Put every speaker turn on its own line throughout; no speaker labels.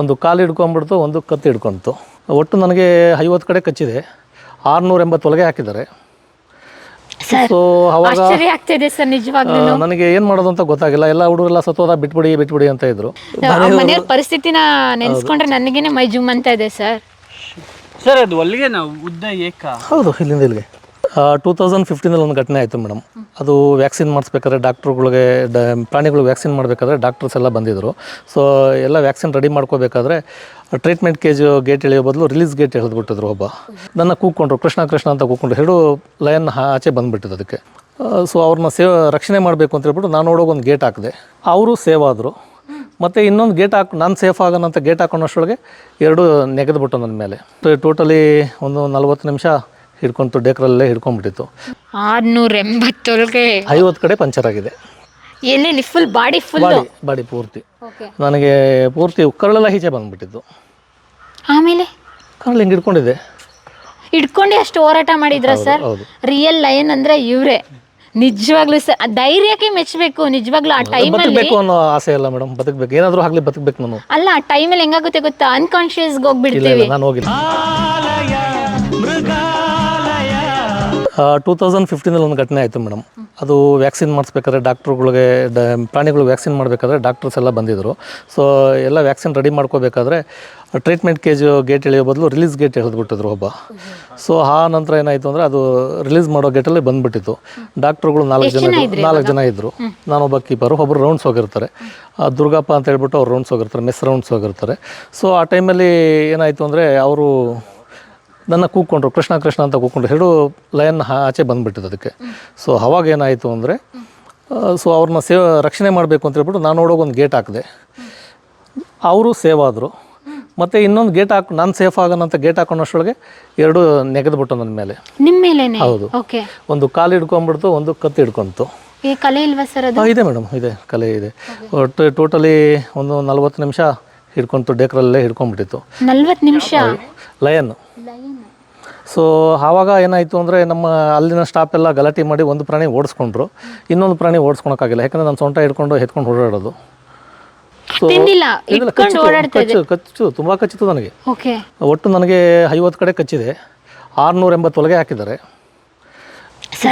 ಒಂದು ಕಾಲು ಹಿಡ್ಕೊಂಬಿಡ್ತು ಒಂದು ಕತ್ತು ಹಿಡ್ಕೊಂತು. ಒಟ್ಟು ನನಗೆ ಐವತ್ತು ಕಡೆ ಕಚ್ಚಿದೆ. ಆರುನೂರ ಎಂಬತ್ತು ಒಳಗೆ ಹಾಕಿದ್ದಾರೆ.
ಸರ್
ಸೊ ಅವಾಗ
ಆಶ್ಚರ್ಯ ಆಗ್ತಿದೆ ಸರ್ ನಿಜವಾಗ್ಲೂ.
ನನಗೆ ಏನು ಮಾಡೋದು ಅಂತ ಗೊತ್ತಾಗಿಲ್ಲ. ಎಲ್ಲ ಹುಡುಗರೆಲ್ಲ ಸತ್ತೋದ ಬಿಟ್ಬಿಡಿ ಬಿಟ್ಬಿಡಿ ಅಂತ ಇದ್ರು.
ಮನೆಯವ್ರ ಪರಿಸ್ಥಿತಿನ ನೆನೆಸ್ಕೊಂಡ್ರೆ ನನಗೇನೆ ಮೈ ಜುಮ್ ಅಂತ ಇದೆ ಸರ್.
ಸರ್ ಅದು ಅಲ್ಲಿಗೆ ನಾವು ಉದ್ದ ಏಕ?
ಹೌದು ಇಲ್ಲಿಂದ ಇಲ್ಲಿಗೆ. ಟೂ ತೌಸಂಡ್ ಫಿಫ್ಟೀನಲ್ಲಿ ಒಂದು ಘಟನೆ ಆಯಿತು ಮೇಡಮ್. ಅದು ವ್ಯಾಕ್ಸಿನ್ ಮಾಡಿಸ್ಬೇಕಾದ್ರೆ ಡಾಕ್ಟ್ರುಗಳಿಗೆ ಡ ಪ್ರಾಣಿಗಳು ವ್ಯಾಕ್ಸಿನ್ ಮಾಡಬೇಕಾದ್ರೆ ಡಾಕ್ಟರ್ಸ್ ಎಲ್ಲ ಬಂದಿದ್ದರು ಸೊ ಎಲ್ಲ ವ್ಯಾಕ್ಸಿನ್ ರೆಡಿ ಮಾಡ್ಕೋಬೇಕಾದ್ರೆ ಟ್ರೀಟ್ಮೆಂಟ್ ಕೇಜ್ ಗೇಟ್ ಎಳೆಯೋ ಬದಲು ರಿಲೀಸ್ ಗೇಟ್ ಎಳೆದ್ಬಿಟ್ಟಿದ್ರು ಒಬ್ಬ. ನನ್ನ ಕೂಕೊಂಡ್ರು ಕೃಷ್ಣ ಕೃಷ್ಣ ಅಂತ ಕೂಕೊಂಡ್ರು ಎರಡು ಲಯನ್ ಆಚೆ ಬಂದುಬಿಟ್ಟಿದ್ದು ಅದಕ್ಕೆ. ಸೊ ಅವ್ರನ್ನ ಸೇವ್, ರಕ್ಷಣೆ ಮಾಡಬೇಕು ಅಂತ ಹೇಳ್ಬಿಟ್ಟು ನಾನು ನೋಡೋಕೆ ಒಂದು ಗೇಟ್ ಹಾಕಿದೆ. ಅವರು ಸೇವ್ ಆದರು. ಮತ್ತು ಇನ್ನೊಂದು ಗೇಟ್ ಹಾಕಿ, ನಾನು ಸೇಫ್ ಆಗೋಣ ಅಂತ ಗೇಟ್ ಹಾಕೊಂಡಷ್ಟೊಳಗೆ ಎರಡು ನೆಗೆದ್ಬಿಟ್ಟು ನನ್ನ ಮೇಲೆ. ಟೋಟಲಿ ಒಂದು ನಲ್ವತ್ತು ನಿಮಿಷ ಹಿಡ್ಕೊಂತು ಡೇಕ್ರಲ್ಲೇ ಹಿಡ್ಕೊಂಡ್ಬಿಟ್ಟಿತ್ತು.
ಆರ್ನೂರ ಎಂಬತ್ತೊಳಗೆ
ಐವತ್ತು ಕಡೆ ಪಂಚರ್ ಆಗಿದೆ.
ಎಲ್ಲೆಲ್ಲಿ? Full body full
body body ಪೂರ್ತಿ.
ಓಕೆ
ನನಗೆ ಪೂರ್ತಿ ಕರಳೆಲ್ಲ ಈಚೆ ಬಂದ್ಬಿಟ್ಟಿತ್ತು.
ಆಮೇಲೆ?
ಕರಳು ಹಿಂಗೆ ಹಿಡ್ಕೊಂಡಿದೆ
ಹಿಡ್ಕೊಂಡು ಅಷ್ಟು ಹೋರಾಟ ಮಾಡಿದ್ರ ಸರ್? ರಿಯಲ್ ಲಯನ್ ಅಂದ್ರೆ ಇವ್ರೆ. ನಿಜವಾಗ್ಲೂ ಸರ್ ಆ ಧೈರ್ಯಕ್ಕೆ ಮೆಚ್ಚಬೇಕು ನಿಜವಾಗ್ಲೂ ಆ ಟೈಮ್
ಬದುಕಬೇಕು ಅನ್ನೋ ಆಸೆ ಇಲ್ಲ ಮೇಡಮ್ ಬದುಕಬೇಕು. ಏನಾದರೂ ಆಗ್ಲಿ ಬದುಕಬೇಕು ನಾನು.
ಅಲ್ಲ ಆ ಟೈಮಲ್ಲಿ ಹೆಂಗಾಗುತ್ತೆ ಗೊತ್ತಾ? ಅನ್ಕಾನ್ಶಿಯಸ್ಗೆ ಹೋಗ್ಬಿಡ್ತೀವಿ.
ನಾನು ಹೋಗಿಲ್ಲ. ಟೂ ತೌಸಂಡ್ ಫಿಫ್ಟೀನಲ್ಲಿ ಒಂದು ಘಟನೆ ಆಯಿತು ಮೇಡಮ್. ಅದು ವ್ಯಾಕ್ಸಿನ್ ಮಾಡಿಸ್ಬೇಕಾದ್ರೆ ಡಾಕ್ಟ್ರುಗಳಿಗೆ ಡ ಪ್ರಾಣಿಗಳು ವ್ಯಾಕ್ಸಿನ್ ಮಾಡಬೇಕಾದ್ರೆ ಡಾಕ್ಟರ್ಸ್ ಎಲ್ಲ ಬಂದಿದ್ದರು ಸೊ ಎಲ್ಲ ವ್ಯಾಕ್ಸಿನ್ ರೆಡಿ ಮಾಡ್ಕೋಬೇಕಾದ್ರೆ ಟ್ರೀಟ್ಮೆಂಟ್ ಕೇಜ್ ಗೇಟ್ ಎಳೆಯೋ ಬದಲು ರಿಲೀಸ್ ಗೇಟ್ ಎಳೆದ್ಬಿಟ್ಟಿದ್ರು ಒಬ್ಬ. ಸೊ ಆ ನಂತರ ಏನಾಯಿತು ಅಂದರೆ ಅದು ರಿಲೀಸ್ ಮಾಡೋ ಗೇಟಲ್ಲಿ ಬಂದುಬಿಟ್ಟಿತ್ತು. ಡಾಕ್ಟ್ರುಗಳು ನಾಲ್ಕು ಜನ ನಾಲ್ಕು ಜನ ಇದ್ದರು ನಾನೊಬ್ಬ ಕೀಪರು ಒಬ್ಬರು ರೌಂಡ್ಸ್ ಹೋಗಿರ್ತಾರೆ. ದುರ್ಗಪ್ಪ ಅಂತ ಹೇಳ್ಬಿಟ್ಟು ಅವ್ರು ರೌಂಡ್ಸ್ ಹೋಗಿರ್ತಾರೆ ಮೆಸ್ ರೌಂಡ್ಸ್ ಹೋಗಿರ್ತಾರೆ. ಸೊ ಆ ಟೈಮಲ್ಲಿ ಏನಾಯಿತು ಅಂದರೆ ಅವರು ನನ್ನ ಕೂಕೊಂಡ್ರು ಕೃಷ್ಣ ಕೃಷ್ಣ ಅಂತ ಕೂಕೊಂಡ್ರು ಎರಡು ಲಯನ್ ಆಚೆ ಬಂದುಬಿಟ್ಟಿದ್ದು ಅದಕ್ಕೆ. ಸೊ ಅವಾಗ ಏನಾಯಿತು ಅಂದರೆ ಸೊ ಅವ್ರನ್ನ ಸೇವ್ ರಕ್ಷಣೆ ಮಾಡಬೇಕು ಅಂತ ಹೇಳ್ಬಿಟ್ಟು ನಾನು ನೋಡೋಕೆ ಒಂದು ಗೇಟ್ ಹಾಕಿದೆ. ಅವರು ಸೇವ್ ಆದರು ಮತ್ತು ಇನ್ನೊಂದು ಗೇಟ್ ಹಾಕಿ ನಾನು ಸೇಫ್ ಆಗೋಣ ಅಂತ ಗೇಟ್ ಹಾಕೊಂಡಷ್ಟೊಳಗೆ ಎರಡು ನೆಗೆದ್ಬಿಟ್ಟು ನನ್ನ ಮೇಲೆ.
ನಿಮ್ಮ ಮೇಲೆ
ಹೌದು.
ಓಕೆ.
ಒಂದು ಕಾಲು ಹಿಡ್ಕೊಂಡ್ಬಿಡ್ತು ಒಂದು ಕತ್ತಿ ಹಿಡ್ಕೊಂತು.
ಈ ಕಲೆ ಇಲ್ವಾ ಸರ್ ಅದು?
ಇದೆ ಮೇಡಮ್ ಇದೆ ಕಲೆ ಇದೆ. ಒಟ್ಟು ಟೋಟಲಿ ಒಂದು ನಲ್ವತ್ತು ನಿಮಿಷ ಹಿಡ್ಕೊಂತು ಡೇಕ್ರಲ್ಲೇ ಹಿಡ್ಕೊಂಡ್ಬಿಟ್ಟಿತ್ತು.
ನಲ್ವತ್ತು ನಿಮಿಷ?
ಲಯನ್ ಸೊ ಆವಾಗ ಏನಾಯಿತು ಅಂದರೆ ನಮ್ಮ ಅಲ್ಲಿನ ಸ್ಟಾಪ್ ಎಲ್ಲ ಗಲಾಟೆ ಮಾಡಿ ಒಂದು ಪ್ರಾಣಿ ಓಡಿಸ್ಕೊಂಡ್ರು. ಇನ್ನೊಂದು ಪ್ರಾಣಿ ಓಡಿಸ್ಕೊಳಕ್ಕಾಗಿಲ್ಲ ಯಾಕಂದರೆ ನಾನು ಸೊಂಟ ಹಿಡ್ಕೊಂಡು ಎತ್ಕೊಂಡು ಓಡಾಡೋದು. ಸೊ ಕಚ್ಚು ಕಚ್ಚು ತುಂಬ ಕಚ್ಚಿತು ನನಗೆ. ಒಟ್ಟು ನನಗೆ ಐವತ್ತು ಕಡೆ ಕಚ್ಚಿದೆ. ಆರುನೂರ ಎಂಬತ್ತು ಒಳಗೆ ಹಾಕಿದ್ದಾರೆ.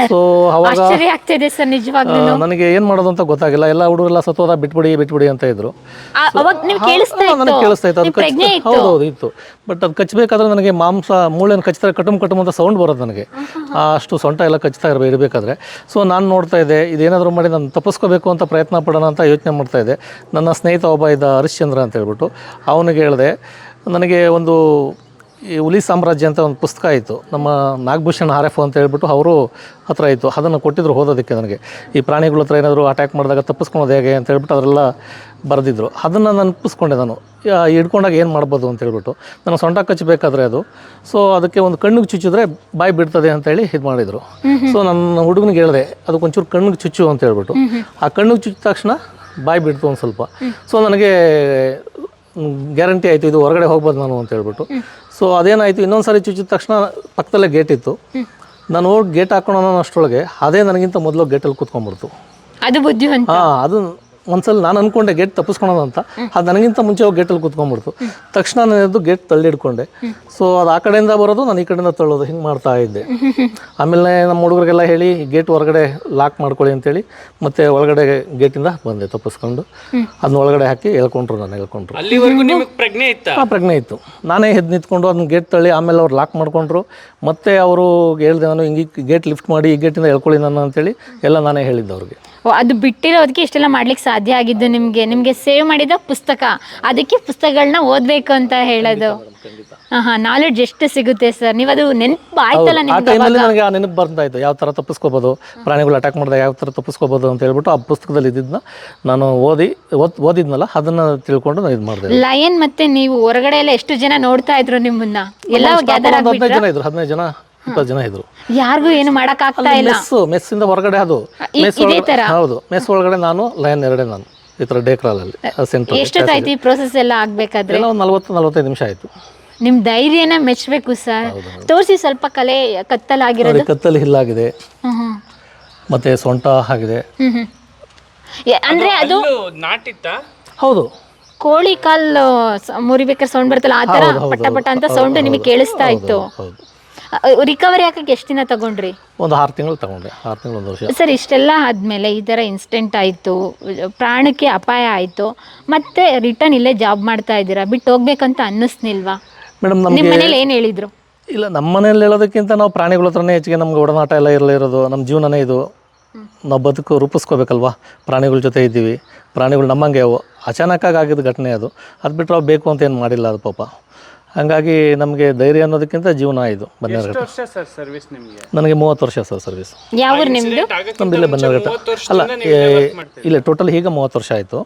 ಸೊ ಅವಾಗ
ಆಶ್ಚರ್ಯ ಆಗ್ತಿದೆ ಸರ್ ನಿಜವಾಗ್ಲೂ.
ಆ, ನನಗೆ ಏನು ಮಾಡೋದು ಅಂತ ಗೊತ್ತಾಗಿಲ್ಲ. ಎಲ್ಲ ಹುಡುಗರೆಲ್ಲ ಸತ್ತೋದ ಬಿಟ್ಬಿಡಿ ಬಿಟ್ಬಿಡಿ ಅಂತ ಇದ್ರು.
ಆ- ಅವಾಗ ನಿಮ್ಗೆ ಕೇಳಿಸ್ತಾ
ಹಾ, ನನಗೆ ಕೇಳಿಸ್ತಾ ಇತ್ತು. ಅದು
ಪ್ರಜ್ಞೆ ಇತ್ತು.
ಹೌದು ಹೌದು ಇತ್ತು. ಬಟ್ ಅದು ಕಚ್ಚಬೇಕಾದ್ರೆ ನನಗೆ ಮಾಂಸ ಮೂಳೆನ ಕಚ್ತಾರೆ ಕಟುಮ್ ಕಟುಮ್ ಅಂತ ಸೌಂಡ್ ಬರೋದು ನನಗೆ. ಆ, ಅಷ್ಟು ಸೊಂಟ ಎಲ್ಲ ಕಚ್ತಾ ಇರಬೇಕು ಇರಬೇಕಾದ್ರೆ. ಸೊ ನಾನು ನೋಡ್ತಾ ಇದ್ದೆ ಇದೇನಾದರೂ ಮಾಡಿ ನಾನು ತಪ್ಪಿಸ್ಕೋಬೇಕು ಅಂತ ಪ್ರಯತ್ನ ಪಡೋಣ ಅಂತ ಯೋಚನೆ ಮಾಡ್ತಾ ಇದ್ದೆ. ನನ್ನ ಸ್ನೇಹಿತ ಒಬ್ಬ ಇದ್ದ ಹರಿಶ್ಚಂದ್ರ ಅಂತ ಹೇಳ್ಬಿಟ್ಟು ಅವನಿಗೆ ಹೇಳಿದೆ ನನಗೆ ಒಂದು ಈ ಹುಲಿ ಸಾಮ್ರಾಜ್ಯ ಅಂತ ಒಂದು ಪುಸ್ತಕ ಇತ್ತು ನಮ್ಮ ನಾಗಭೂಷಣ್ ಆರ್ ಎಫ್ ಅಂತ ಹೇಳ್ಬಿಟ್ಟು ಅವರು ಹತ್ರ ಇತ್ತು ಅದನ್ನು ಕೊಟ್ಟಿದ್ರು ಓದೋದಕ್ಕೆ ನನಗೆ. ಈ ಪ್ರಾಣಿಗಳ ಹತ್ರ ಏನಾದರೂ ಅಟ್ಯಾಕ್ ಮಾಡಿದಾಗ ತಪ್ಪಿಸ್ಕೊಳೋದು ಹೇಗೆ ಅಂತ ಹೇಳ್ಬಿಟ್ಟು ಅದರೆಲ್ಲ ಬರೆದಿದ್ರು. ಅದನ್ನು ನಾನು ಪುಸ್ಕೊಂಡೆ ನಾನು. ಹಿಡ್ಕೊಂಡಾಗ ಏನು ಮಾಡ್ಬೋದು ಅಂತ ಹೇಳ್ಬಿಟ್ಟು. ನಾನು ಸೊಂಟ ಕಚ್ಚಬೇಕಾದ್ರೆ ಅದು. ಸೊ ಅದಕ್ಕೆ ಒಂದು ಕಣ್ಣಿಗೆ ಚುಚ್ಚಿದ್ರೆ ಬಾಯಿ ಬಿಡ್ತದೆ ಅಂತೇಳಿ ಇದು ಮಾಡಿದರು. ಸೊ ನನ್ನ ಹುಡುಗನಿಗೆ ಹೇಳಿದೆ ಅದಕ್ಕೊಂಚೂರು ಕಣ್ಣಿಗೆ ಚುಚ್ಚು ಅಂತ ಹೇಳ್ಬಿಟ್ಟು. ಆ ಕಣ್ಣಿಗೆ ಚುಚ್ಚಿದ ತಕ್ಷಣ ಬಾಯಿ ಬಿಡ್ತು ಒಂದು ಸ್ವಲ್ಪ. ಸೊ ನನಗೆ ಗ್ಯಾರಂಟಿ ಆಯಿತು ಇದು ಹೊರಗಡೆ ಹೋಗ್ಬೋದು ನಾನು ಅಂತ ಹೇಳ್ಬಿಟ್ಟು. ಸೊ ಅದೇನಾಯಿತು ಇನ್ನೊಂದು ಸಾರಿ ಚುಚ್ಚಿದ ತಕ್ಷಣ ಪಕ್ಕದಲ್ಲೇ ಗೇಟ್ ಇತ್ತು. ನಾನು ಹೋಗಿ ಗೇಟ್ ಹಾಕೋಣ ಅಷ್ಟೊಳಗೆ ಅದೇ ನನಗಿಂತ ಮೊದಲು ಗೇಟಲ್ಲಿ ಕೂತ್ಕೊಂಡ್ಬಿಡ್ತು.
ಅದು ಬುದ್ಧಿವಂತ.
ಹಾಂ ಅದು ಒಂದ್ಸಲ ನಾನು ಅನ್ಕೊಂಡೆ ಗೇಟ್ ತಪ್ಪಿಸ್ಕೊಳೋದು ಅಂತ. ಅದು ನನಗಿಂತ ಮುಂಚೆ ಹೋಗಿ ಗೇಟಲ್ಲಿ ಕೂತ್ಕೊಂಡ್ಬಿಡ್ತು. ತಕ್ಷಣ ನಾನು ಎದ್ದು ಗೇಟ್ ತಳ್ಳಿ ಹಿಡ್ಕೊಂಡೆ ಸೊ ಅದು ಆ ಕಡೆಯಿಂದ ಬರೋದು ನಾನು ಈ ಕಡೆಯಿಂದ ತಳ್ಳೋದು ಹಿಂಗೆ ಮಾಡ್ತಾ ಇದ್ದೆ. ಆಮೇಲೆ ನಮ್ಮ ಹುಡುಗರಿಗೆಲ್ಲ ಹೇಳಿ ಗೇಟ್ ಹೊರಗಡೆ ಲಾಕ್ ಮಾಡ್ಕೊಳ್ಳಿ ಅಂತೇಳಿ ಮತ್ತೆ ಒಳಗಡೆ ಗೇಟಿಂದ ಬಂದೆ ತಪ್ಪಿಸ್ಕೊಂಡು. ಅದನ್ನ ಒಳಗಡೆ ಹಾಕಿ ಹೇಳ್ಕೊಂಡ್ರು ನಾನು ಹೇಳ್ಕೊಂಡ್ರು
ಪ್ರಜ್ಞೆ ಇತ್ತು?
ಆ ಪ್ರಜ್ಞೆ ಇತ್ತು. ನಾನೇ ಹೆದ್ ನಿಂತ್ಕೊಂಡು ಅದನ್ನ ಗೇಟ್ ತಳ್ಳಿ ಆಮೇಲೆ ಅವ್ರು ಲಾಕ್ ಮಾಡ್ಕೊಂಡ್ರು. ಮತ್ತೆ ಅವರು ಹೇಳಿದೆ ನಾನು ಹಿಂಗೆ ಗೇಟ್ ಲಿಫ್ಟ್ ಮಾಡಿ ಈ ಗೇಟಿಂದ ಹೇಳ್ಕೊಳ್ಳಿ ನಾನು ಅಂತೇಳಿ ಎಲ್ಲ ನಾನೇ ಹೇಳಿದ್ದೆ ಅವ್ರಿಗೆ.
ಅದು ಬಿಟ್ಟಿರೋದಕ್ಕೆ ಇಷ್ಟೆಲ್ಲ ಮಾಡ್ಲಿಕ್ಕೆ ಸಾಧ್ಯ ಆಗಿದ್ದು ನಿಮ್ಗೆ? ನಿಮ್ಗೆ ಸೇವ್ ಮಾಡಿದ ಪುಸ್ತಕ. ಅದಕ್ಕೆ ಪುಸ್ತಕಗಳನ್ನ ಓದ್ಬೇಕು ಅಂತ ಹೇಳೋದು. ಹಾ ಹಾ ನಾಲೆಡ್ಜ್ ಎಷ್ಟು ಸಿಗುತ್ತೆ ಸರ್ ನೀವು ಅದು ನೆನಪು ಆಯ್ತಲ್ಲ
ಆ
ನಿಮ್ಗೆ
ಟೈಮಲ್ಲಿ ನನಗೆ ಆ ನೆನಪು ಬರ್ತಾ ಇತ್ತು. ಯಾವ ಥರ ತಪ್ಪಿಸ್ಕೋಬೋದು ಪ್ರಾಣಿಗಳು ಅಟ್ಯಾಕ್ ಮಾಡಿದಾಗ ಯಾವ ಥರ ತಪ್ಪಿಸ್ಕೋಬೋದು ಅಂತ ಹೇಳ್ಬಿಟ್ಟು ಆ ಪುಸ್ತಕದಲ್ಲಿ ಇದ್ದಿದ್ದನ್ನ ನಾನು ಓದಿ ಓದ್ ಓದಿದ್ನಲ್ಲ ಅದನ್ನ ತಿಳ್ಕೊಂಡು ನಾನು ಇದು ಮಾಡಿದೆ.
ಲಯನ್ ಮತ್ತೆ ನೀವು ಹೊರಗಡೆ ಎಲ್ಲ ಎಷ್ಟು ಜನ ನೋಡ್ತಾ ಇದ್ರು ನಿಮ್ಮನ್ನ? ಎಲ್ಲ ಗ್ಯಾದರ್
ಹದಿನೈದು ಜನ ಇದ್ರು ಹದಿನೈದು ಜನ. ಇಪ್ಪತ್ತು ಜನ ಇದ್ರು.
ಯಾರಿಗೂ ಏನು ಮಾಡಕ್ ಆಗ್ತಾ ಇಲ್ಲ.
ಮೆಸ್ ಮೆಸ್ಸಿಂದ ಹೊರಗಡೆ ಅದು.
ಇ-
ಮೆಸ್
ಇದೇ
ಒಳಗಡೆ
ತರ?
ಹೌದು ಮೆಸ್ ಒಳಗಡೆ ನಾನು ಲೈನ್ ಎರಡೇ ನಾನು ಈ ಥರ ಡೇಕ್ರಾಲಲ್ಲಿ ಸೆಂಟ್ರ್
ಎಷ್ಟೊತ್ತಾಯ್ತು ಈ ಪ್ರೋಸೆಸ್ ಎಲ್ಲ ಆಗ್ಬೇಕಾದ್ರೆ?
ಎಲ್ಲ ಒಂದು ನಲ್ವತ್ತು ನಲ್ವತ್ತೈದು ನಿಮಿಷ ಆಯ್ತು.
ನಿಮ್ ಧೈರ್ಯನ ಮೆಚ್ಚಬೇಕು ಸರ್. ತೋರಿಸಿ ಸ್ವಲ್ಪ ಕಲೆ ಕತ್ತಲಾಗಿರೋದು.
ನೋಡಿ ಕತ್ತಲ್ಲಿ ಹಿಲ್ಲಾಗಿದೆ
ಹ್ಮ್ ಹ್ಮ್.
ಮತ್ತು ಸೊಂಟ ಆಗಿದೆ.
ಹ್ಮ್ ಹ್ಮ್. ಎ- ಅಂದ್ರೆ ಅದು
ನಾಟಿತ್ತ?
ಹೌದು.
ಕೋಳಿ ಕಾಲು ಮುರಿಬೇಕಾದ್ರೆ ಸೌಂಡ್ ಬರ್ತಲ್ಲ ಆ ತರ ಪಟ್ಟ ಪಟ ಅಂತ ಸೌಂಡ್ ನಿಮಗೆ ಕೇಳಿಸ್ತಾ ಇತ್ತು.
ಹೌದು.
ರಿಕವರಿ ಹಾಕಕ್ಕೆ ಎಷ್ಟು ದಿನ ತಗೊಂಡ್ರಿ?
ಒಂದು ಆರು ತಿಂಗಳು ತಗೊಂಡೆ ಆರು ತಿಂಗಳು ಒಂದು ವರ್ಷ.
ಸರ್ ಇಷ್ಟೆಲ್ಲ ಆದಮೇಲೆ ಈ ಥರ ಇನ್ಸಿಡೆಂಟ್ ಆಯಿತು ಪ್ರಾಣಕ್ಕೆ ಅಪಾಯ ಆಯಿತು ಮತ್ತೆ ರಿಟರ್ನ್ ಇಲ್ಲೇ ಜಾಬ್ ಮಾಡ್ತಾ ಇದ್ದೀರಾ? ಬಿಟ್ಟು ಹೋಗ್ಬೇಕಂತ ಅನ್ನಿಸ್ನಿಲ್ವಾ
ಮೇಡಮ್
ನಮ್ಮ ಮನೇಲಿ ಏನು ಹೇಳಿದ್ರು?
ಇಲ್ಲ ನಮ್ಮ ಮನೇಲಿ ಹೇಳೋದಕ್ಕಿಂತ ನಾವು ಪ್ರಾಣಿಗಳ ಹತ್ರನೇ ಹೆಚ್ಚಿಗೆ ನಮ್ಗೆ ಒಡನಾಟ ಎಲ್ಲ ಇರಲಿರೋದು ನಮ್ಮ ಜೀವನನೇ ಇದು. ನಾವು ಬದುಕು ರೂಪಿಸ್ಕೋಬೇಕಲ್ವಾ? ಪ್ರಾಣಿಗಳ ಜೊತೆ ಇದ್ದೀವಿ ಪ್ರಾಣಿಗಳು ನಮ್ಮಂಗೆ ಅವು. ಅಚಾನಕ್ಕಾಗಿ ಆಗಿದ್ದ ಘಟನೆ ಅದು. ಅದು ಬಿಟ್ಟರೆ ಅವು ಬೇಕು ಅಂತ ಏನು ಮಾಡಿಲ್ಲ ಅದು ಪಾಪ. ಹಾಗಾಗಿ ನಮಗೆ ಧೈರ್ಯ ಅನ್ನೋದಕ್ಕಿಂತ ಜೀವನ ಇದು ಬನ್ನೇರುಘಟ್ಟ
ವರ್ಷ ಸರ್ ಸರ್ವಿಸ್ ನಿಮಗೆ?
ನನಗೆ ಮೂವತ್ತು ವರ್ಷ ಸರ್ ಸರ್ವಿಸ್
ಯಾವ ಊರು ನಿಮ್ಮದು
ನಮ್ದು? ಇಲ್ಲೇ ಬನ್ನೇರುಘಟ್ಟ ಅಲ್ಲ ಏ- ಇಲ್ಲ ಟೋಟಲ್ ಈಗ ಮೂವತ್ತು ವರ್ಷ ಆಯಿತು.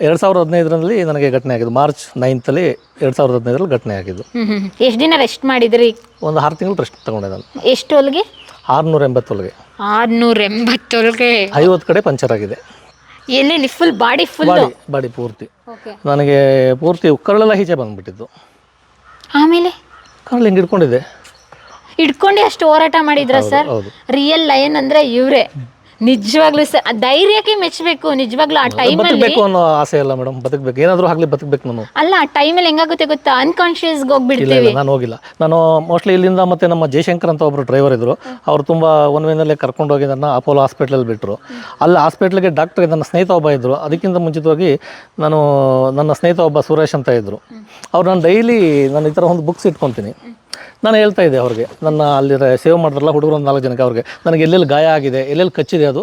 ಎರಡು ಸಾವಿರದ ಹದಿನೈದರಲ್ಲಿ ನನಗೆ ಘಟನೆ ಆಗಿದ್ದು. ಮಾರ್ಚ್ ನೈನ್ತಲ್ಲಿ ಎರಡು ಸಾವಿರದ ಹದಿನೈದರಲ್ಲಿ ಘಟನೆ ಆಗಿದ್ದು.
ಎಷ್ಟು ದಿನ ರೆಸ್ಟ್ ಮಾಡಿದ್ರಿ?
ಒಂದು ಆರು ತಿಂಗಳು ರೆಸ್ಟ್ ತಗೊಂಡೆ ನಾನು.
ಎಷ್ಟು ಹೊಲ್ಗೆ?
ಆರುನೂರ ಎಂಬತ್ತೊಳಗೆ
ಆರ್ನೂರ ಎಂಬತ್ತೊಳಗೆ
ಐವತ್ತು ಕಡೆ ಪಂಚರ್ ಆಗಿದೆ.
ಎಲ್ಲೆಲ್ಲಿ full body full
body body ಪೂರ್ತಿ.
ಓಕೆ
ನನಗೆ ಪೂರ್ತಿ ಕರಳೆಲ್ಲ ಈಚೆ ಬಂದ್ಬಿಟ್ಟಿದ್ದು.
ಆಮೇಲೆ?
ಕರಳು ಹಿಂಗೆ ಹಿಡ್ಕೊಂಡಿದ್ದೆ?
ಹಿಡ್ಕೊಂಡು ಅಷ್ಟು ಹೋರಾಟ ಮಾಡಿದ್ರ ಸರ್? ರಿಯಲ್ ಲಯನ್ ಅಂದ್ರೆ ಇವ್ರೆ. ನಿಜವಾಗ್ಲೂ ಸರ್ ಧೈರ್ಯಕ್ಕೆ ಮೆಚ್ಚಬೇಕು ನಿಜವಾಗ್ಲೂ ಆ ಟೈಮಲ್ಲಿ
ಬದುಕಬೇಕು ಅನ್ನೋ ಆಸೆ ಇಲ್ಲ ಮೇಡಮ್ ಬದುಕಬೇಕು. ಏನಾದರೂ ಆಗಲಿ ಬದುಕಬೇಕು ನಾನು.
ಅಲ್ಲ ಆ ಟೈಮಲ್ಲಿ ಹೆಂಗಾಗುತ್ತೆ ಗೊತ್ತಾ? ಅನ್ಕಾನ್ಶಿಯಸ್
ಇಲ್ಲ
ಹೋಗ್ಬಿಡ್ತೀವಿ.
ಇಲ್ಲ ನಾನು ಹೋಗಿಲ್ಲ. ನಾನು ಮೋಸ್ಟ್ಲಿ ಇಲ್ಲಿಂದ ಮತ್ತೆ ನಮ್ಮ ಜಯಶಂಕರ್ ಅಂತ ಒಬ್ರು ಡ್ರೈವರ್ ಇದ್ದರು ಅವ್ರು ತುಂಬ ಒನ್ ವೇನಲ್ಲೇ ಕರ್ಕೊಂಡು ಹೋಗಿ ನನ್ನ ಅಪೋಲೋ ಹಾಸ್ಪಿಟ್ಲಲ್ಲಿ ಬಿಟ್ಟರು ಅಲ್ಲಿ ಹಾಸ್ಪಿಟ್ಲಿಗೆ ಡಾಕ್ಟರ್ ನನ್ನ ಸ್ನೇಹಿತ ಒಬ್ಬ ಇದ್ದರು ಅದಕ್ಕಿಂತ ಮುಂಚಿತವಾಗಿ ನಾನು ನನ್ನ ಸ್ನೇಹಿತ ಒಬ್ಬ ಸುರೇಶ್ ಅಂತ ಇದ್ದರು ಅವ್ರು ನಾನು ಡೈಲಿ ನಾನು ಈ ಥರ ಒಂದು ಬುಕ್ಸ್ ಇಟ್ಕೊತೀನಿ. ನಾನು ಹೇಳ್ತಾ ಇದ್ದೆ ಅವ್ರಿಗೆ ನನ್ನ ಅಲ್ಲಿ ಸೇವ್ ಮಾಡಿದ್ರಲ್ಲ ಹುಡುಗರು ಒಂದು ನಾಲ್ಕು ಜನಕ್ಕೆ ಅವ್ರಿಗೆ ನನಗೆ ಎಲ್ಲೆಲ್ಲಿ ಗಾಯ ಆಗಿದೆ ಎಲ್ಲೆಲ್ಲಿ ಕಚ್ಚಿದೆ ಅದು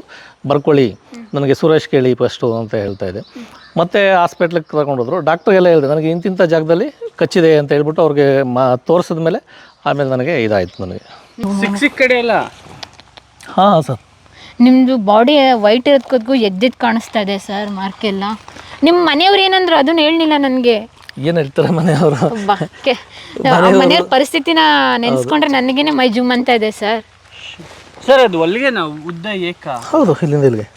ಬರ್ಕೊಳ್ಳಿ ನನಗೆ ಸುರೇಶ್ ಕೇಳಿ ಫಸ್ಟು ಅಂತ ಹೇಳ್ತಾ ಇದ್ದೆ. ಮತ್ತೆ ಹಾಸ್ಪಿಟ್ಲಿಗೆ ತಗೊಂಡೋದ್ರು ಡಾಕ್ಟರ್ ಎಲ್ಲ ಹೇಳಿದೆ ನನಗೆ ಇಂತಿಂಥ ಜಾಗದಲ್ಲಿ ಕಚ್ಚಿದೆ ಅಂತ ಹೇಳ್ಬಿಟ್ಟು ಅವ್ರಿಗೆ ಮಾ ತೋರಿಸಿದ ಮೇಲೆ ಆಮೇಲೆ ನನಗೆ ಇದಾಯಿತು ನನಗೆ.
ಸಿಕ್ ಸಿಕ್ ಕಡೆ ಎಲ್ಲ
ಹಾಂ ಹಾಂ ಸರ್.
ನಿಮ್ಮದು ಬಾಡಿ ವೈಟ್ ಇರೋದಕ್ಕೂ ಎದ್ದಿದ್ದು ಕಾಣಿಸ್ತಾ ಇದೆ ಸರ್ ಮಾರ್ಕೆಲ್ಲ ನಿಮ್ಮ ಮನೆಯವ್ರು ಏನಂದ್ರು ಅದನ್ನು ಹೇಳಲಿಲ್ಲ ನನಗೆ.
ಏನು ಹೇಳ್ತಾರೆ ಮನೆಯವರು?
ಮನೆಯವ್ರ ಪರಿಸ್ಥಿತಿನ ನೆನೆಸ್ಕೊಂಡ್ರೆ ನನಗೇನೆ ಮೈ ಜುಮ್ ಅಂತ ಇದೆ ಸರ್.
ಸರ್ ಅದು ಹೊಲಿಗೆ ನಾವು ಉದ್ದ ಏಕ.
ಹೌದು ಇಲ್ಲಿಂದ ಇಲ್ಲಿಗೆ.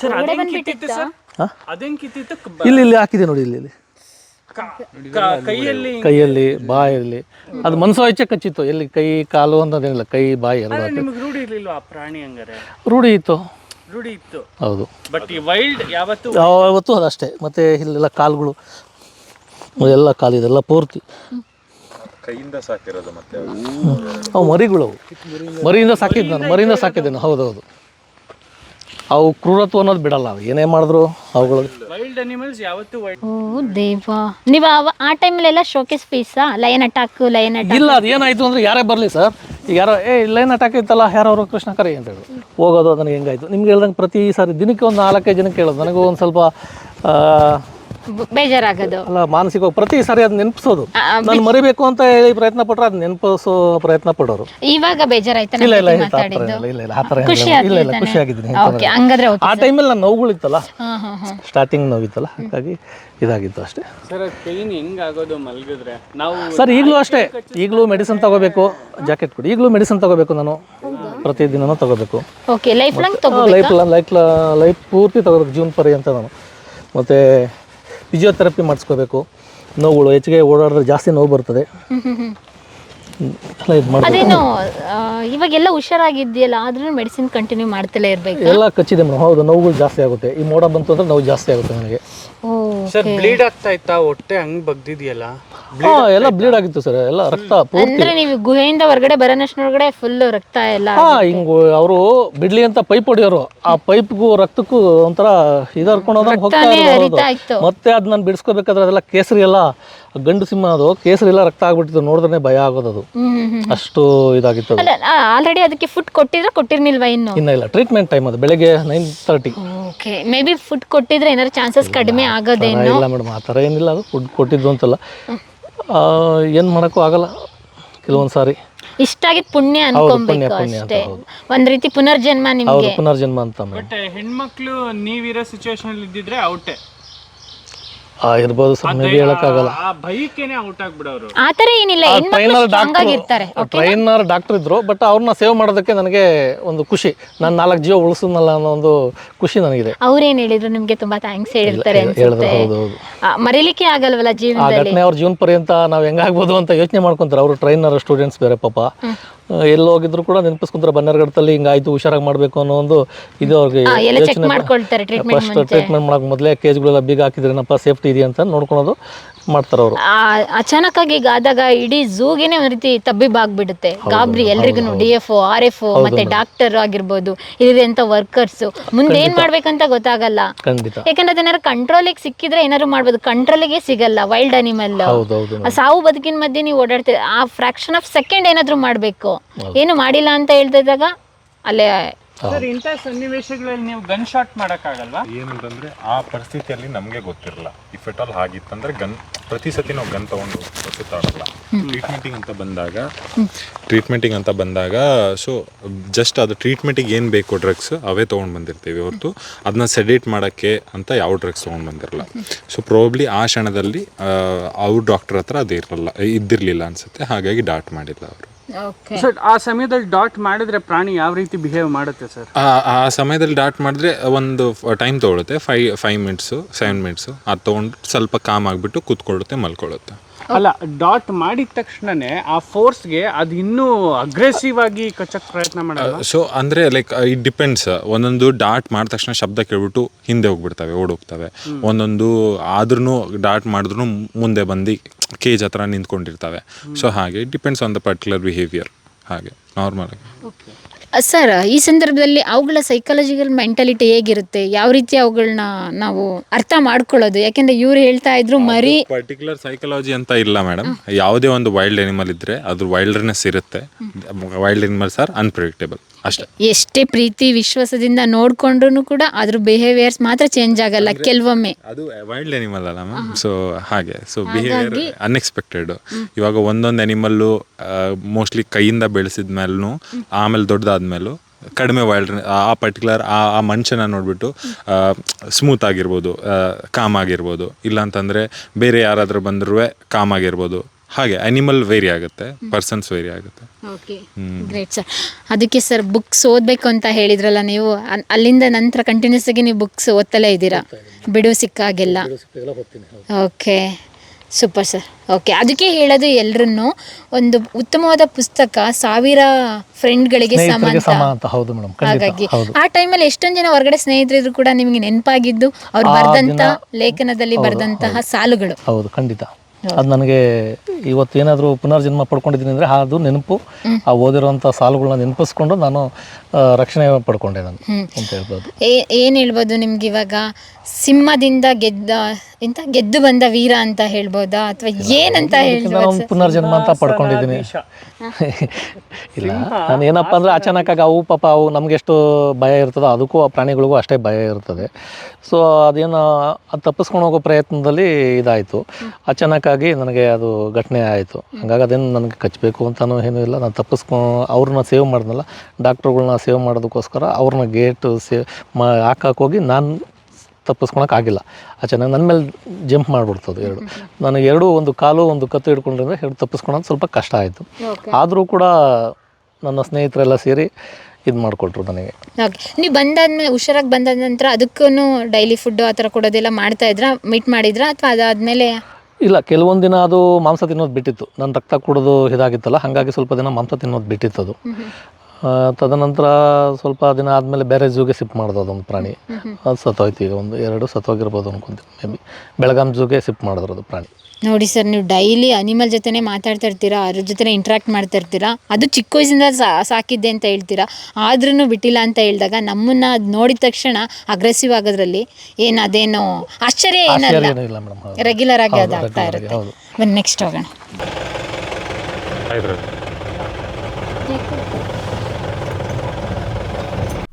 ಸರ್ ಅದೇನ್ ಕಿತ್ತಿತ್ತು ಸರ್?
ಹಾಂ?
ಅದೇನ್ ಕಿತ್ತಿತ್ತು? ಕ-
ಇಲ್ಲಿ ಇಲ್ಲಿ ಹಾಕಿದೆ ನೋಡಿ ಇಲ್ಲಿ ಇಲ್ಲಿ.
ಕ- ಕ- ಕೈಯಲ್ಲಿ
ಕೈಯಲ್ಲಿ ಬಾಯಲ್ಲಿ. ಅದು ಮನಸ್ಸು ಹೆಚ್ಚೆ ಕಚ್ಚಿತ್ತು. ಎಲ್ಲಿ ಕೈ ಕಾಲು ಅನ್ನೋದೇನಿಲ್ಲ ಕೈ ಬಾಯಿ ಎಲ್ಲ
ನಿಮಗೆ ರೂಢಿ ಇರ್ಲಿಲ್ವಾ ಆ ಪ್ರಾಣಿ ಹಂಗಾರೆ?
ರೂಢಿ ಇತ್ತು.
ರೂಢಿ ಇತ್ತು.
ಹೌದು.
ಬಟ್ ಈ ವೈಲ್ಡ್ ಯಾವತ್ತು
ಯಾವತ್ತೂ ಅದಷ್ಟೇ ಮತ್ತೆ ಇಲ್ಲೆಲ್ಲ ಕಾಲುಗಳು ಎಲ್ಲ ಕಾಲಿದೆಲ್ಲ ಪೂರ್ತಿ.
ಕೈಯಿಂದ ಸಾಕಿರೋದು ಮತ್ತೆ.
ಅವು ಮರಿಗಳು ಅವು. ಮರಿಯಿಂದ ಸಾಕಿದ್ದು ನಾನು ಮರಿಯಿಂದ ಸಾಕಿದ್ದೇನೆ ಹೌದೌದು. ಹೌದು ಹೌದು ಅವು ಕ್ರೂರತ್ವ ಅನ್ನೋದು ಬಿಡಲ್ಲ ಅವು ಏನೇ ಮಾಡಿದ್ರು ಅವುಗಳು.
ವೈಲ್ಡ್ ಅನಿಮಲ್ಸ್ ಯಾವತ್ತು ವೈಲ್ಡ್
ಓ ದೇವ. ನೀವು ಅವ ಆ ಟೈಮಲ್ಲೆಲ್ಲ ಶೋಕೇಸ್ ಪೀಸಾ ಲಯನ್ ಅಟ್ಯಾಕ್ ಲಯನ್ ಅಟ್ಯಾಕ್
ಇಲ್ಲ ಅದು ಏನಾಯಿತು ಅಂದ್ರೆ ಯಾರೇ ಬರಲಿ ಸರ್ ಈಗ ಯಾರೋ ಏ ಲೈನ್ ಅಟ್ಯಾಕ್ ಇತ್ತಲ್ಲ ಯಾರೋ ಅವರು ಕೃಷ್ಣ ಕರೆ ಅಂತ ಹೇಳಿ. ಹೋಗೋದು ಅದನ್ನು ಹೆಂಗಾಯ್ತು? ನಿಮ್ಗೆ ಹೇಳ್ದಂಗೆ ಪ್ರತಿ ಸಾರಿ ದಿನಕ್ಕೆ ಒಂದು ನಾಲ್ಕೈದು ಜನಕ್ಕೆ ಹೇಳೋದು ನನಗೂ ಒಂದು ಸ್ವಲ್ಪ ಆ,
ಬೇಜಾರಾಗೋದು.
ಅಲ್ಲ ಮಾನಸಿಕವಾಗಿ ಪ್ರತಿ ಸಾರಿ ಅದು ನೆನಪಿಸೋದು. ನಾನು ಮರಿಬೇಕು ಅಂತ ಹೇಳಿ ಪ್ರಯತ್ನ ಪಟ್ರೆ ಅದು ನೆನಪಿಸೋ ಪ್ರಯತ್ನ ಪಡೋರು.
ಇವಾಗ ಬೇಜಾರಾಯ್ತಾ
ಇಲ್ಲ ಇಲ್ಲ ಇಲ್ಲ ಆ ಥರ ಇಲ್ಲ ಇಲ್ಲ ಇಲ್ಲ ಆ ಥರ
ಖುಷಿ.
ಇಲ್ಲ ಇಲ್ಲ? ಖುಷಿ ಆಗಿದ್ದೀನಿ
ಓಕೆ ಹಂಗಾದ್ರೆ ಓಕೆ
ಆ ಟೈಮಲ್ಲಿ ನಾನು ನೋವುಗಳಿತ್ತಲ್ಲ?
ಹಾಂ ಹಾಂ ಹಾಂ.
ಸ್ಟಾರ್ಟಿಂಗ್ ನೋವಿತ್ತಲ್ಲ? ಹಾಗಾಗಿ ಇದಾಗಿತ್ತು ಅಷ್ಟೇ.
ಸರ್ ಪೇನ್ ಹೆಂಗ್ ಆಗೋದು ಮಲಗಿದ್ರೆ? ನಾವು
ಸರ್ ಈಗಲೂ ಅಷ್ಟೇ. ಈಗಲೂ ಮೆಡಿಸಿನ್ ತಗೋಬೇಕು. ಜಾಕೆಟ್ ಕೊಡಿ. ಈಗಲೂ ಮೆಡಿಸಿನ್ ತಗೋಬೇಕು ನಾನು. ಪ್ರತಿದಿನನೂ ತಗೋಬೇಕು.
Okay life
life life life ಪೂರ್ತಿ ತಗೋಬೇಕು. ಜೀವನ ಪರ್ಯಂತ ನಾನು. ಮತ್ತು ಫಿಸಿಯೋಥೆರಪಿ ಮಾಡಿಸ್ಕೋಬೇಕು. ನೋವುಗಳು ಹೆಚ್ಚಿಗೆ ಓಡಾಡಿದ್ರೆ ಜಾಸ್ತಿ ನೋವು ಬರ್ತದೆ. ಎಲ್ಲ ಇದು ಮಾಡಬೇಕು.
ಅದೇನು ಆ, ಇವಾಗೆಲ್ಲ ಹುಷಾರಾಗಿದ್ಯಲ್ಲ ಆದ್ರೂ ಮೆಡಿಸಿನ್ ಕಂಟಿನ್ಯೂ ಮಾಡ್ತಲೇ ಇರಬೇಕು.
ಎಲ್ಲ ಕಚ್ಚಿದೆ ಮೇಡಮ್. ಹೌದು ನೋವುಗಳು ಜಾಸ್ತಿ ಆಗುತ್ತೆ. ಈ ಮೋಡ ಬಂತು ಅಂದ್ರೆ ನೋವು ಜಾಸ್ತಿ ಆಗುತ್ತೆ ನನಗೆ.
ಓ
ಸರ್ ಬ್ಲೀಡ್ ಆಗ್ತಾ ಇತ್ತಾ? ಹೊಟ್ಟೆ ಹಂಗ್ ಬಗ್ದಿದ್ಯಲ್ಲ?
ಹಾಂ ಎಲ್ಲ ಬ್ಲೀಡ್ ಆಗಿತ್ತು ಸರ್ ಎಲ್ಲ ರಕ್ತ ಪೂರ್ತಿ.
ಅಂದ್ರೆ ನೀವು ಗುಹೆಯಿಂದ ಹೊರಗಡೆ ಬರೋನಷ್ಟರೊಳಗಡೆ ಫುಲ್ ರಕ್ತ ಎಲ್ಲ
ಹಾ ಹಿಂಗ್ ಅವರು ಬಿಡ್ಲಿ ಅಂತ ಪೈಪ್ ಹೊಡಿಯೋರು. ಆ ಪೈಪ್ಗೂ ರಕ್ತಕ್ಕೂ ಒಂಥರ ಇದರ್ಕೊಂಡು ಹೋದಾಗ ಹೋಗ್ತಾ
ಹರಿತಾ ಇತ್ತು.
ಮತ್ತೆ ಅದ್ ನಾನು ಬಿಡಿಸ್ಕೋಬೇಕಾದ್ರೆ ಅದೆಲ್ಲ ಕೇಸರಿ ಎಲ್ಲ ಗಂಡು ಸಿಂಹ ಅದು ಕೇಸರಿ ಎಲ್ಲ ರಕ್ತ ಆಗ್ಬಿಟ್ಟಿತ್ತು ನೋಡಿದ್ರೆ ಭಯ ಆಗೋದು ಅದು.
ಹ್ಮ್ ಹ್ಮ್ ಹ್ಮ್
ಅಷ್ಟು ಇದಾಗಿತ್ತು ಅದು.
ಅಲ್ಲ ಆಲ್ರೆಡಿ ಅದಕ್ಕೆ ಫುಡ್ ಕೊಟ್ಟಿದ್ರೆ ಕೊಟ್ಟಿರ್ನಿಲ್ವಾ ಇನ್ನು?
ಇನ್ನ ಇಲ್ಲ ಟ್ರೀಟ್ಮೆಂಟ್ ಟೈಮ್ ಅದು ಬೆಳಗ್ಗೆ nine thirty
okay maybe food food ಕೊಟ್ಟಿದ್ರೆ ಏನಾದ್ರು ಚಾನ್ಸಸ್ ಕಡಿಮೆ ಆಗೋದೇನೋ?
ಇಲ್ಲ ಮೇಡಮ್ ಆ ಥರ ಏನಿಲ್ಲ ಅದು ಫುಡ್ ಕೊಟ್ಟಿದ್ದು ಅಂತಲ್ಲ. ಏನು ಮಾಡೋಕ್ಕೂ ಆಗಲ್ಲ ಕೆಲವೊಂದು ಸಾರಿ.
ಇಷ್ಟಾಗಿದ್ ಪುಣ್ಯ
ಪುಣ್ಯ,
ಅನ್ಕೊಬೇಕು
ಅಂತ
ಅಷ್ಟೇ. ಒಂದ್ ರೀತಿ ಪುನರ್ಜನ್ಮ
ಹೌದು
ನಿಮ್ಗೆ
ಪುನರ್ಜನ್ಮ ಅಂತ
ಬಟ್ ಹೆಣ್ಮಕ್ಳು ನೀವಿರೋ ಸಿಚುವೇಶನ್ ಇದ್ದಿದ್ರೆ ಔಟೆ
ಆ, ಇರ್ಬೋದು ಸರ್ ಮೇ ಬಿ ಹೇಳೋಕ್ಕಾಗಲ್ಲ.
ಆ ಭಯಕ್ಕೇನೆ ಔಟ್ ಆಗ್ಬಿಡೋರು.
ಆ ಏನಿಲ್ಲ ಹೆಣ್ಮಕ್ಳು
ಟ್ರೈನರ್
ಸ್ಟ್ರಾಂಗ್ ಆಗಿರ್ತಾರೆ
ಡಾಕ್ಟರ್ ಟ್ರೈನರ್ ಡಾಕ್ಟರ್ ಇದ್ರು ಬಟ್ ಅವ್ರನ್ನ ಸೇವ್ ಮಾಡೋದಕ್ಕೆ ನನಗೆ ಒಂದು ಖುಷಿ. ನಾನು ನಾಲ್ಕು ಜೀವ ಉಳಿಸಿದ್ನಲ್ಲ ಅನ್ನೋ ಒಂದು ಖುಷಿ ನನಗಿದೆ.
ಅವ್ರೇನ್ ಹೇಳಿದ್ರು? ನಿಮ್ಗೆ ತುಂಬಾ ಥ್ಯಾಂಕ್ಸ್ ಹೇಳಿರ್ತಾರೆ
ಹೇಳಿದ್ರು
ಅನ್ಸುತ್ತೆ.
ಹೌದು ಹೌದು.
ಆ, ಮರೀಲಿಕ್ಕೆ ಆಗಲ್ವಲ್ಲ
ಆ
ಜೀವನದಲ್ಲಿ?
ಘಟನೆ ಅವ್ರ ಜೀವನ ಪರ್ಯಂತ ನಾವು ಹೆಂಗಾಗ್ಬೋದು ಅಂತ ಯೋಚನೆ ಮಾಡ್ಕೊಂತಾರೆ. ಅವರು ಟ್ರೈನರ್ ಸ್ಟೂಡೆಂಟ್ಸ್ ಬೇರೆ ಪಾಪ. ಎಲ್ಲಿ ಹೋಗಿದ್ರು ಕೂಡ ನೆನಪಿಸ್ಕೊಂತಾರೆ ಬನ್ನೇರ್ಗಡದಲ್ಲಿ ಹಿಂಗಾಯ್ತು ಹುಷಾರಾಗಿ ಮಾಡಬೇಕು ಅನ್ನೋ ಒಂದು ಇದು ಅವ್ರಿಗೆ
ಆ, ಎಲ್ಲ ಚೆಕ್ ಮಾಡ್ಕೊಳ್ತಾರೆ ಟ್ರೀಟ್ಮೆಂಟ್
ಫಸ್ಟ್ ಟ್ರೀಟ್ಮೆಂಟ್ ಮಾಡಕ್ ಮೊದಲೇ ಕೇಜ್ಗಳೆಲ್ಲ ಬೀಗ ಹಾಕಿದ್ರೇನಪ್ಪ ಸೇಫ್ಟಿ ಇದೆಯಾ ಅಂತ ನೋಡ್ಕೊಳೋದು ಮಾಡ್ತಾರೆ ಅವರು.
ಅಚಾನಕ್ ಆಗಿ ಈಗ ಆದಾಗ ಇಡೀ ಝೂಗೆನೆ ಒಂದ್ ರೀತಿ ತಬ್ಬಿಬ್ಬಾಗ್ಬಿಡುತ್ತೆ ಗಾಬ್ರಿ ಎಲ್ರಿಗೂ ಡಿ ಎಫ್ ಆರ್ ಎಫ್ ಮತ್ತೆ ಡಾಕ್ಟರ್ ಆಗಿರ್ಬೋದು ಇಲ್ಲಿರುವಂತ ವರ್ಕರ್ಸ್ ಮುಂದೆ ಏನ್ ಮಾಡ್ಬೇಕಂತ ಗೊತ್ತಾಗಲ್ಲ. ಯಾಕಂದ್ರೆ ಅದನ್ನಾರು ಕಂಟ್ರೋಲಿಗೆ ಸಿಕ್ಕಿದ್ರೆ ಏನಾದ್ರು ಮಾಡ್ಬೋದು ಕಂಟ್ರೋಲಿಗೆ ಸಿಗಲ್ಲ ವೈಲ್ಡ್ ಅನಿಮಲ್. ಸಾವು ಬದುಕಿನ ಮಧ್ಯೆ ನೀವು ಓಡಾಡ್ತೀರ ಆ ಫ್ರಾಕ್ಷನ್ ಆಫ್ ಸೆಕೆಂಡ್ ಏನಾದ್ರು ಮಾಡ್ಬೇಕು. ಏನು ಮಾಡಿಲ್ಲ ಅಂತ ಹೇಳ್ತಿದ್ದಾಗ ಅಲ್ಲೇ
ಸರ್ ಇಂಥ ಸನ್ನಿವೇಶಗಳಲ್ಲಿ ನೀವು ಗನ್ ಶಾಟ್ ಮಾಡೋಕ್ಕಾಗಲ್ವಾ?
ಏನಂತಂದ್ರೆ ಆ ಪರಿಸ್ಥಿತಿಯಲ್ಲಿ ನಮಗೆ ಗೊತ್ತಿರಲ್ಲ. ಇಫ್ ಎಟ್ ಆಲ್ ಆಗಿತ್ತಂದ್ರೆ ಗನ್ ಪ್ರತಿ ಸತಿ ನಾವು ಗನ್ ತಗೊಂಡು ಸುತ್ತಾಡಲ್ಲ ಟ್ರೀಟ್ಮೆಂಟಿಂಗ್ ಅಂತ ಬಂದಾಗ ಟ್ರೀಟ್ಮೆಂಟಿಂಗ್ ಅಂತ ಬಂದಾಗ ಸೊ ಜಸ್ಟ್ ಅದು ಟ್ರೀಟ್ಮೆಂಟಿಗೆ ಏನು ಬೇಕು ಡ್ರಗ್ಸ್ ಅವೇ ತೊಗೊಂಡು ಬಂದಿರ್ತೀವಿ ಹೊರತು. ಅದನ್ನ ಸೆಡೇಟ್ ಮಾಡೋಕ್ಕೆ ಅಂತ ಯಾವ ಡ್ರಗ್ಸ್ ತೊಗೊಂಡು ಬಂದಿರಲ್ಲ. ಸೊ ಪ್ರಾಬ್ಲಿ ಆ ಕ್ಷಣದಲ್ಲಿ ಅವ್ರ ಡಾಕ್ಟರ್ ಹತ್ರ ಅದು ಇರಲ್ಲ ಇದ್ದಿರಲಿಲ್ಲ ಅನ್ಸುತ್ತೆ. ಹಾಗಾಗಿ ಡಾಟ್ ಮಾಡಿಲ್ಲ ಅವರು.
ಸರ್ ಆ ಸಮಯದಲ್ಲಿ ಡಾಟ್ ಮಾಡಿದ್ರೆ ಪ್ರಾಣಿ ಯಾವ ರೀತಿ ಬಿಹೇವ್ ಮಾಡುತ್ತೆ ಸರ್
ಆ ಆ ಸಮಯದಲ್ಲಿ ಡಾಟ್ ಮಾಡಿದ್ರೆ ಒಂದು ಟೈಮ್ ತೊಗೊಳುತ್ತೆ. ಫೈ ಫೈವ್ ಮಿನಿಟ್ಸು ಸೆವೆನ್ ಮಿನಿಟ್ಸು ಅದು ತೊಗೊಂಡು ಸ್ವಲ್ಪ ಕಾಮ್ ಆಗಿಬಿಟ್ಟು ಕೂತ್ಕೊಳ್ಳುತ್ತೆ ಮಲ್ಕೊಳ್ಳುತ್ತೆ.
ಅಲ್ಲ ಡಾಟ್ ಮಾಡಿದ ತಕ್ಷಣನೇ ಆ ಫೋರ್ಸ್ಗೆ ಅದು ಇನ್ನೂ ಅಗ್ರೆಸಿವ್ ಆಗಿ ಕಚ್ಚಕ್ ಪ್ರಯತ್ನ ಮಾಡಲ್ಲ?
ಸೊ ಅಂದರೆ ಲೈಕ್ ಇಟ್ ಡಿಪೆಂಡ್ಸ್ ಒಂದೊಂದು ಡಾಟ್ ಮಾಡಿದ ತಕ್ಷಣ ಶಬ್ದ ಕೇಳ್ಬಿಟ್ಟು ಹಿಂದೆ ಹೋಗ್ಬಿಡ್ತವೆ ಓಡೋಗ್ತವೆ. ಒಂದೊಂದು ಆದ್ರೂ ಡಾಟ್ ಮಾಡಿದ್ರು ಮುಂದೆ ಬಂದು ಕೇಜ್ ಹತ್ರ ನಿಂತ್ಕೊಂಡಿರ್ತವೆ. ಸೊ ಹಾಗೆ depends on the particular behaviour ಹಾಗೆ ನಾರ್ಮಲ್ ಆಗಿ.
ಸರ್ ಈ ಸಂದರ್ಭದಲ್ಲಿ ಅವುಗಳ ಸೈಕಾಲಜಿಕಲ್ ಮೆಂಟಾಲಿಟಿ ಹೇಗಿರುತ್ತೆ? ಯಾವ ರೀತಿ ಅವುಗಳನ್ನ ನಾವು ಅರ್ಥ ಮಾಡ್ಕೊಳ್ಳೋದು? ಯಾಕೆಂದ್ರೆ ಇವ್ರು ಹೇಳ್ತಾ ಇದ್ರು ಮರಿ
ಪರ್ಟಿಕ್ಯುಲರ್ ಸೈಕಾಲಜಿ ಅಂತ ಇಲ್ಲ ಮೇಡಮ್ ಯಾವುದೇ ಒಂದು ವೈಲ್ಡ್ ಅನಿಮಲ್ ಇದ್ರೆ ಅದ್ರ ವೈಲ್ಡ್ನೆಸ್ ಇರುತ್ತೆ. ವೈಲ್ಡ್ ಅನಿಮಲ್ಸ್ ಆರ್ ಅನ್ಪ್ರಿಡಿಕ್ಟೇಬಲ್ ಅಷ್ಟೇ.
ಎಷ್ಟೇ ಪ್ರೀತಿ ವಿಶ್ವಾಸದಿಂದ ನೋಡ್ಕೊಂಡ್ರು ಕೂಡ ಅದ್ರ ಬಿಹೇವಿಯರ್ಸ್ ಮಾತ್ರ ಚೇಂಜ್ ಆಗಲ್ಲ ಕೆಲವೊಮ್ಮೆ.
ಅದು ವೈಲ್ಡ್ ಅನಿಮಲ್ ಅಲ್ಲ ಮ್ಯಾಮ್ ಸೊ ಹಾಗೆ. ಸೊ ಬಿಹೇವಿಯರ್ ಅನ್ಎಕ್ಸ್ಪೆಕ್ಟೆಡ್ ಇವಾಗ ಒಂದೊಂದು ಅನಿಮಲ್ಲು ಮೋಸ್ಟ್ಲಿ ಕೈಯಿಂದ ಬೆಳೆಸಿದ ಆಮೇಲೆ ಆಮೇಲೆ ದೊಡ್ಡದಾದ್ಮೇಲೂ ಕಡಿಮೆ ವೈಲ್ಡ್ ಆ ಪರ್ಟಿಕ್ಯುಲರ್ ಆ ಆ ಮನುಷ್ಯನ ನೋಡ್ಬಿಟ್ಟು ಸ್ಮೂತ್ ಆಗಿರ್ಬೋದು ಕಾಮ್ ಆಗಿರ್ಬೋದು. ಇಲ್ಲಾಂತಂದರೆ ಬೇರೆ ಯಾರಾದರೂ ಬಂದರೂ ಕಾಮ್ ಆಗಿರ್ಬೋದು. ಹಾಗೆ ಅನಿಮಲ್ ವೇರಿ ಆಗುತ್ತೆ ಪರ್ಸನ್ಸ್ ವೇರಿ ಆಗುತ್ತೆ.
ಓಕೆ ಗ್ರೇಟ್ ಸರ್ ಅದಕ್ಕೆ ಸರ್ ಬುಕ್ಸ್ ಓದಬೇಕು ಅಂತ ಹೇಳಿದ್ರಲ್ಲ ನೀವು ಅನ್- ಅಲ್ಲಿಂದ ನಂತರ ಕಂಟಿನ್ಯೂಸ್ ಆಗಿ ನೀವು ಬುಕ್ಸ್ ಓದ್ತಲೇ ಇದ್ದೀರಾ? ಬಿಡು ಸಿಕ್ಕಾಗೆಲ್ಲ. ಓಕೆ ಸೂಪರ್ ಸರ್ ಓಕೆ ಅದಕ್ಕೆ ಹೇಳೋದು ಎಲ್ಲರನ್ನು ಒಂದು ಉತ್ತಮವಾದ ಪುಸ್ತಕ ಸಾವಿರ ಫ್ರೆಂಡ್ಗಳಿಗೆ ಸಮ ಅಂತ.
ಹೌದು ಮೇಡಮ್
ಹಾಗಾಗಿ ಆ ಟೈಮಲ್ಲಿ ಎಷ್ಟೊಂದು ಜನ ಹೊರಗಡೆ ಸ್ನೇಹಿತರಿದ್ರು ಕೂಡ ನಿಮಗೆ ನೆನಪಾಗಿದ್ದು ಅವ್ರು ಬರೆದಂತ ಲೇಖನದಲ್ಲಿ ಬರೆದಂತಹ ಸಾಲುಗಳು.
ಹೌದು ಖಂಡಿತ. ಅದು ನನಗೆ ಇವತ್ತು ಏನಾದರೂ ಪುನರ್ಜನ್ಮ ಪಡ್ಕೊಂಡಿದ್ದೀನಿ ಅಂದರೆ ಅದು ನೆನಪು. ಆ ಓದಿರುವಂಥ ಸಾಲುಗಳನ್ನ ನೆನಪಿಸ್ಕೊಂಡು ನಾನು ರಕ್ಷಣೆ ಪಡ್ಕೊಂಡೆ ನಾನು ಅಂತ ಹೇಳ್ಬೋದು.
ಏನು ಏನ್ ಹೇಳ್ಬೋದು ನಿಮ್ಗೆ ಇವಾಗ? ಸಿಂಹದಿಂದ ಗೆದ್ದ ಎಂತ? ಗೆದ್ದು ಬಂದ ವೀರ ಅಂತ ಹೇಳ್ಬೋದಾ? ಅಥವಾ ಏನಂತ ಹೇಳ್ಬೋದು
ನಾನು ಪುನರ್ಜನ್ಮ ಅಂತ ಪಡ್ಕೊಂಡಿದ್ದೀನಿ ಇಲ್ಲ ನಾನು ಏನಪ್ಪ ಅಚಾನಕ್ ಅಚಾನಕ್ಕಾಗಿ ಅವು ಪಾಪ ಅವು ನಮ್ಗೆ ಎಷ್ಟು ಭಯ ಇರ್ತದೋ ಅದಕ್ಕೂ ಆ ಪ್ರಾಣಿಗಳಿಗೂ ಅಷ್ಟೇ ಭಯ ಇರ್ತದೆ. ಸೊ ಅದೇನು ಅದು ತಪ್ಪಿಸ್ಕೊಂಡು ಹೋಗೋ ಪ್ರಯತ್ನದಲ್ಲಿ ಇದಾಯಿತು. ಆಗಿ ನನಗೆ ಅದು ಘಟನೆ ಆಯಿತು. ಹಂಗಾಗಿ ಅದೇನು ನನಗೆ ಕಚ್ಚಬೇಕು ಅಂತಲೂ ಏನೂ ಇಲ್ಲ. ನಾನು ತಪ್ಪಿಸ್ಕೊ ಅವ್ರನ್ನ ಸೇವ್ ಮಾಡಿದ್ನಲ್ಲ ಡಾಕ್ಟ್ರುಗಳ್ನ ಸೇವ್ ಮಾಡೋದಕ್ಕೋಸ್ಕರ ಅವ್ರನ್ನ ಗೇಟ್ ಸೇವ್ ಮಾ ಹಾಕೋಗಿ ನಾನು ತಪ್ಪಿಸ್ಕೊಳಕ್ಕಾಗಿಲ್ಲ. ಆಗಿಲ್ಲ ಚೆನ್ನಾಗಿ ನನ್ನ ಮೇಲೆ ಜಂಪ್ ಮಾಡಿಬಿಡ್ತದೆ ಎರಡು. ನನಗೆ ಎರಡು ಒಂದು ಕಾಲು ಒಂದು ಕತ್ತು ಹಿಡ್ಕೊಂಡ್ರೆ ಎರಡು ತಪ್ಪಿಸ್ಕೊಳೋದು ಸ್ವಲ್ಪ ಕಷ್ಟ ಆಯಿತು. ಆದರೂ ಕೂಡ ನನ್ನ ಸ್ನೇಹಿತರೆಲ್ಲ ಸೇರಿ ಇದು ಮಾಡಿಕೊಟ್ರು ನನಗೆ.
ನೀವು ಬಂದಾದ್ಮೇಲೆ ಹುಷಾರಾಗಿ ಬಂದಾದ ನಂತರ ಅದಕ್ಕೂ ಡೈಲಿ ಫುಡ್ ಆ ಥರ ಕೊಡೋದೆಲ್ಲ ಮಾಡ್ತಾ ಇದ್ರಾ? ಮೀಟ್ ಮಾಡಿದ್ರಾ? ಅಥವಾ ಅದಾದಮೇಲೆ
ಇಲ್ಲ ಕೆಲವೊಂದು ದಿನ ಅದು ಮಾಂಸ ತಿನ್ನೋದು ಬಿಟ್ಟಿತ್ತು. ನನ್ನ ರಕ್ತ ಕುಡಿದು ಇದಾಗಿತ್ತಲ್ಲ ಹಾಗಾಗಿ ಸ್ವಲ್ಪ ದಿನ ಮಾಂಸ ತಿನ್ನೋದು ಬಿಟ್ಟಿತ್ತು ಅದು ತದನಂತರ ಸ್ವಲ್ಪ ದಿನ ಆದಮೇಲೆ ಬೇರೆ ಝೂಗೆ ಶಿಫ್ಟ್ ಮಾಡಿದೆ ಅದೊಂದು ಪ್ರಾಣಿ. ಅದು ಸತ್ತೋಯ್ತು ಈಗ ಒಂದು ಎರಡು ಸತ್ತೋಗಿರ್ಬೋದು ಅನ್ಕೊಂತೀನಿ ಮೇ ಬಿ ಬೆಳಗಾಂ ಝೂಗೆ ಶಿಫ್ಟ್ ಮಾಡಿದ್ರು ಅದು ಪ್ರಾಣಿ.
ನೋಡಿ ಸರ್ ನೀವು ಡೈಲಿ ಅನಿಮಲ್ ಜೊತೆನೇ ಮಾತಾಡ್ತಾ ಇರ್ತೀರಾ ಅದ್ರ ಜೊತೆ ಇಂಟ್ರಾಕ್ಟ್ ಮಾಡ್ತಾ ಇರ್ತೀರಾ? ಅದು ಚಿಕ್ಕ ವಯಸ್ಸಿಂದ ಸಾ- ಸಾಕಿದ್ದೆ ಅಂತ ಹೇಳ್ತೀರಾ? ಆದ್ರೂ ಬಿಟ್ಟಿಲ್ಲ ಅಂತ ಹೇಳಿದಾಗ ನಮ್ಮನ್ನ ಅದ್ ನೋಡಿದ ತಕ್ಷಣ ಅಗ್ರೆಸಿವ್ ಆಗೋದ್ರಲ್ಲಿ ಏನು ಅದೇನೋ ಆಶ್ಚರ್ಯ ಏನಲ್ಲ.
ಏನೂ ಇಲ್ಲ ಮೇಡಮ್
ರೆಗ್ಯುಲರ್ ಆಗಿ ಅದು ಆಗ್ತಾ ಇರುತ್ತೆ.
ಹೌದು.
ನೆಕ್ಸ್ಟ್ ಹೋಗೋಣ.